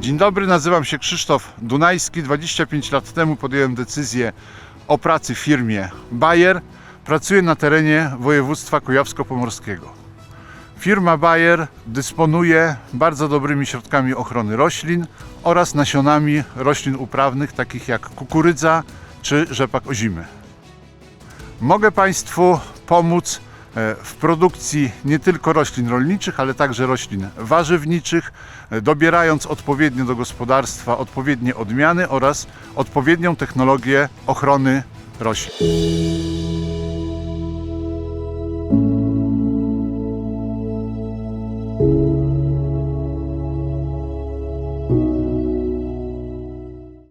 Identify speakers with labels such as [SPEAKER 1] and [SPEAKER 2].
[SPEAKER 1] Dzień dobry, nazywam się Krzysztof Dunajski. 25 lat temu podjąłem decyzję o pracy w firmie Bayer. Pracuję na terenie województwa kujawsko-pomorskiego. Firma Bayer dysponuje bardzo dobrymi środkami ochrony roślin oraz nasionami roślin uprawnych takich jak kukurydza czy rzepak ozimy. Mogę Państwu pomóc w produkcji nie tylko roślin rolniczych, ale także roślin warzywniczych, e, dobierając odpowiednio do gospodarstwa odpowiednie odmiany oraz odpowiednią technologię ochrony roślin.